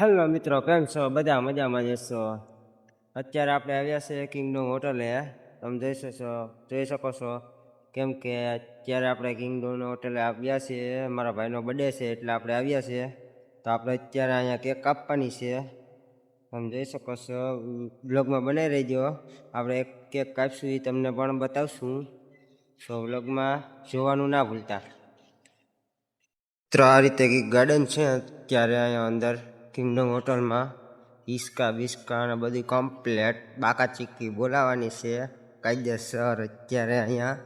Hello મિત્રો, કેમ છો? બધા મજામાં જશો અત્યારે આપણે આવ્યા છે કિંગડોમ હોટલે. તમે જોઈ શકો જોઈ શકો છો. કેમ કે અત્યારે આપણે કિંગડોમ હોટલે આવ્યા છીએ. મારા ભાઈનો બર્થડે છે એટલે આપણે આવ્યા છીએ. તો આપણે અત્યારે અહીંયા કેક કાપવાની છે. તમે જોઈ શકો છો બ્લોગમાં બનાવી રહેજો. આપણે એક કેક કાપશું એ તમને પણ બતાવશું. તો બ્લોગમાં જોવાનું ના ભૂલતા. મિત્રો, આ રીતે ગાર્ડન છે અત્યારે અહીંયા અંદર. કિંગડમ હોટલમાં હિસકા, બિસ્કા અને બધી કમ્પ્લેટ બાકા ચીકી બોલાવાની છે. કાયદેસર અત્યારે અહીંયા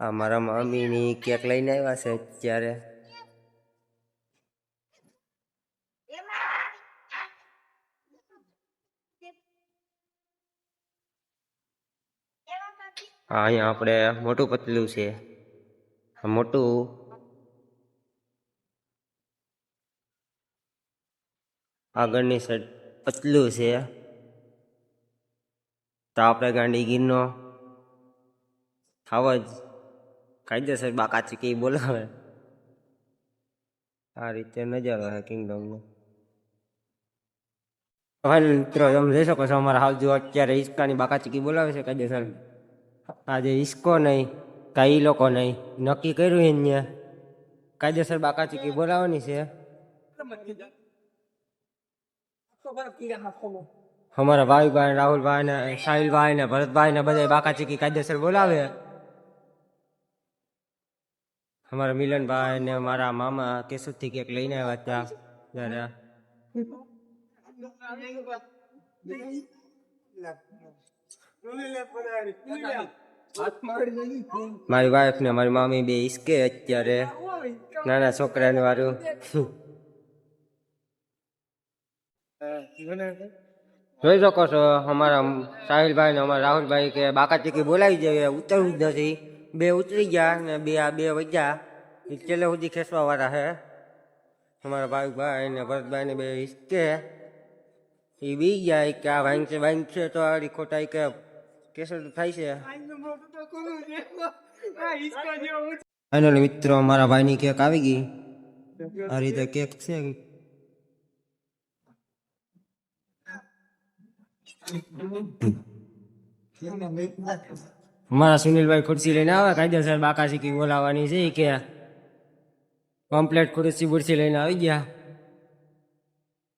આ મારા મમ્મીની કેક લઈને આવ્યા છે અત્યારે. હા, અહીંયા આપણે મોટું પતલું છે. મોટું આગળની સાઈડ પતલું છે. તો આપણે ગાંડી ગીરનો થાવ જ કાયદેસર બાકા ચીકી બોલાવે. આ રીતે નજારો છે કિંગડમનો હવે મિત્રો, તમે જોઈ શકો છો અમારા હાલ જો અત્યારે હિસકાની બાકા ચીકી બોલાવે છે કાયદેસર. આજે હિસકો નહીં, કાંઈ લોકો નહીં, નક્કી કર્યું એને કાયદેસર બાકા ચીકી બોલાવવાની છે. અમારા ભાઈભાઈ, રાહુલભાઈ ને સાહિલભાઈ ને ભરતભાઈ ને બધા બાકા ચીકી કાયદેસર બોલાવે. અમારા મિલનભાઈ ને મારા મામા કેશુથી કેક લઈને આવ્યા હતા મારી વાઈફ ને મારી મામી બે ઈસકે અત્યારે. નાના છોકરાને વાળું જોઈ શકો છો, અમારા સાહિલભાઈ ને અમારા રાહુલભાઈ કે બાકા ચીકી બોલાવી જોઈએ ઉતરવું જ નથી. બે ઉતરી ગયા ને બે આ બે વજ્યા એ છેલ્લે સુધી ખેંચવા વાળા છે અમારા ભાઈ ને ભરતભાઈ ને બે હિસ્કે એ બી ગયા કે આ વાંગ છે તો આ ખોટા કે કેસર થાય છે. એનો મિત્રો મારા ભાઈની કેક આવી ગઈ. આ રીતે કેક છે. મારા સુનિલભાઈ ખુરશી લઈને આવે કાયદેસર બાકાસી કી બોલાવવાની છે કે કમ્પ્લેટ ખુરશી બુરશી લઈને આવી ગયા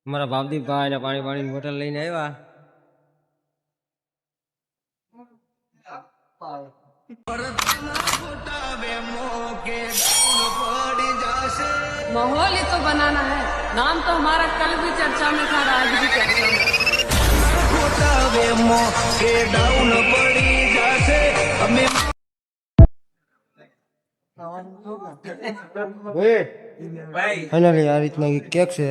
મારા ભાવદીપભાઈ ને પાણી પાણીની બોટલ લઈને આવ્યા માહોલ તો બનાના હૈ નામ તો હમારા કલ ભી ચર્ચા મેં થા આજ ભી ચર્ચા મેં ફાઇનલી આ રીતના કેક છે.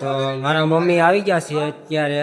તો મારા મમ્મી આવી ગયા છે અત્યારે.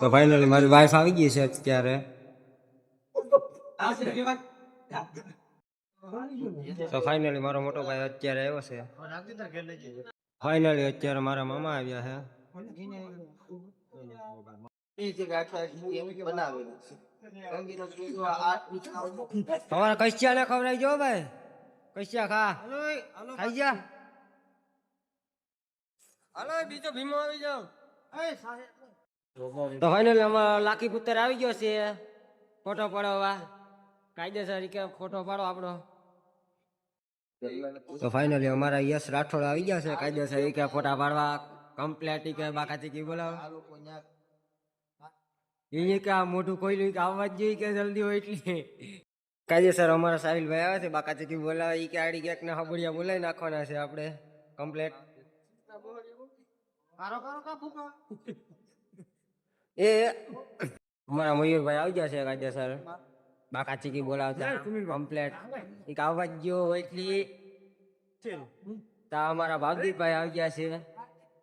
તો ફાઈનલી મારી વાઈફ આવી ગઈ છે અત્યારે. તો ફાઈનલી મારો મોટો ભાઈ અત્યારે આવ્યો છે. ફાઇનલી અત્યારે મારા મામા આવ્યા છે. તમારે કશિયા ને ખવડાવી જો ભાઈ. કશિયા ખા. ખાઈ જા. હાલો બીજો ભીમો આવી જાવ તો ફાઇનલી અમારો લાખી પુત્ર આવી ગયો છે. ફોટો પડાવવા કાયદેસર કે ફોટો પાડો આપણો. તો ફાઇનલી અમારા યશ રાઠોડ આવી ગયા છે. કાયદેસર કે ફોટા પાડવા. કમ્પ્લેટ બાકાથી કે બાકા ચીકી બોલાવો એ કે આ મોટું કોયલું કે આવવા જ જોઈએ કે જલ્દી હોય એટલે. કાયદેસર અમારા સાહિલભાઈ આવે છે બાકા ચીકી બોલાવે એ કે આડી ક્યાંક ના હબડિયા બોલાવી નાખવાના છે આપણે કમ્પ્લેટ એ અમારા મયુરભાઈ આવી ગયા છે કાયદેસર. બાકા ચીકી બોલાવતા કમ્પ્લેટ એક આવવા જ ગયો એટલી. તા અમારા ભાવદીપભાઈ આવી ગયા છે.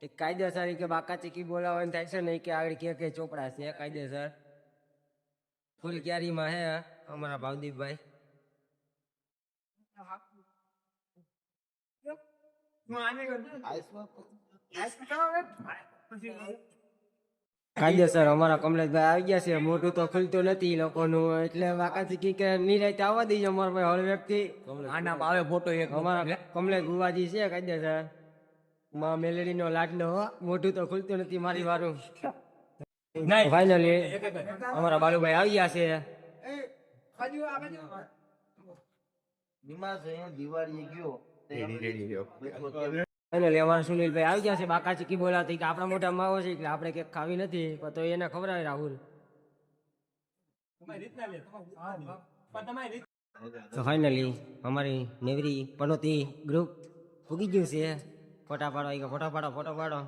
એક કાયદેસર કે બાકા ચીકી બોલાવવાનું થાય છે નહીં કે આગળ કે કે ચોપડા છે કાયદેસર? ફૂલ ક્યારીમાં હે અમારા ભાવદીપભાઈ. કાયદેસર અમારા કમલેશભાઈ આવી ગયા છે. મોટું તો ખુલતું નથી લોકોનું. એટલે બાકાથી કી કે નિરાયતે આવવા દઈએ અમારા ભાઈ હળ વ્યક્તિ આના ભાવે ફોટો એક અમારા કમલેશ ગુવાજી છે કાયદેસર. માં મેલેડી નો લાડનો મોઢું તો ખુલતું નથી મારી વારું. નહીં ફાઇનલી અમારા બાલુભાઈ આવી ગયા. છે. ફાઇનલી અમારા સુનિલભાઈ આવી ગયા છે બાકા ચીકી બોલાતી કે આપણા મોટા માવો છે એટલે આપણે કંઈક ખાવી નથી પણ તો એને ખબર રાહુલ. તો ફાઇનલી અમારી નેવરી પનોતી ગ્રુપ ઉગી ગયું છે. ફોટા પાડો આઈ કે ફોટા પાડો ફોટો પાડો.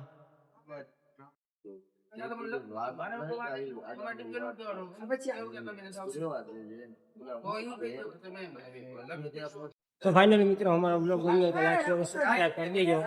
તો ફાઇનલી મિત્રો અમારો બ્લોગ ગમ્યો તો લાઈક કરો સબસ્ક્રાઇબ કરી દેજો.